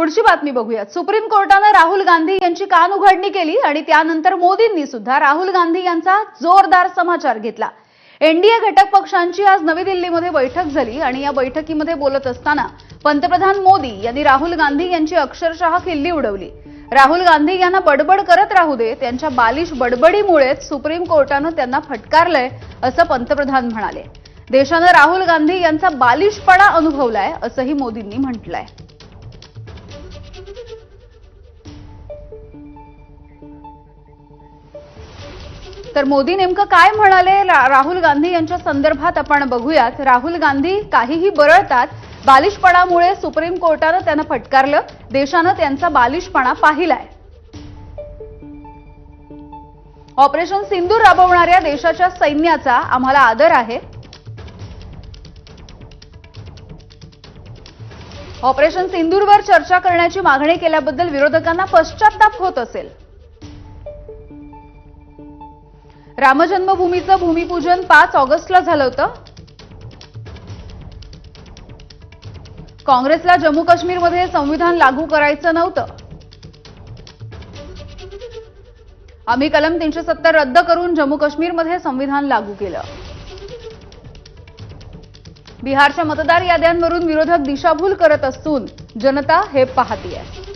पुढची बातमी बघूयात. सुप्रीम कोर्टानं राहुल गांधी यांची कान उघडणी केली आणि त्यानंतर मोदींनी सुद्धा राहुल गांधी यांचा जोरदार समाचार घेतला. एनडीए घटक पक्षांची आज नवी दिल्लीमध्ये बैठक झाली आणि या बैठकीमध्ये बोलत असताना पंतप्रधान मोदी यांनी राहुल गांधी यांची अक्षरशः खिल्ली उडवली. राहुल गांधी यांना बडबड करत राहू दे त्यांच्या बालिश बडबडीमुळेच सुप्रीम कोर्टानं त्यांना फटकारलंय असं पंतप्रधान म्हणाले. देशानं राहुल गांधी यांचा बालिशपणा अनुभवलाय असंही मोदींनी म्हटलंय. तर मोदी नेमकं काय म्हणाले? रा- राहुल गांधी यांच्या संदर्भात आपण बघूयात. राहुल गांधी काहीही बरळतात बालिशपणामुळे सुप्रीम कोर्टानं त्यांना फटकारलं. देशानं त्यांचा बालिशपणा पाहिलाय. ऑपरेशन सिंदूर राबवणाऱ्या देशाच्या सैन्याचा आम्हाला आदर आहे. ऑपरेशन सिंदूरवर चर्चा करण्याची मागणी केल्याबद्दल विरोधकांना पश्चाताप होत असेल. रामजन्मभूमीचं भूमिपूजन पाच ऑगस्टला झालं होतं. काँग्रेसला जम्मू काश्मीरमध्ये संविधान लागू करायचं नव्हतं. आम्ही कलम तीनशे सत्तर रद्द करून जम्मू काश्मीरमध्ये संविधान लागू केलं. बिहारच्या मतदार याद्यांवरून विरोधक दिशाभूल करत असून जनता हे पाहतीये.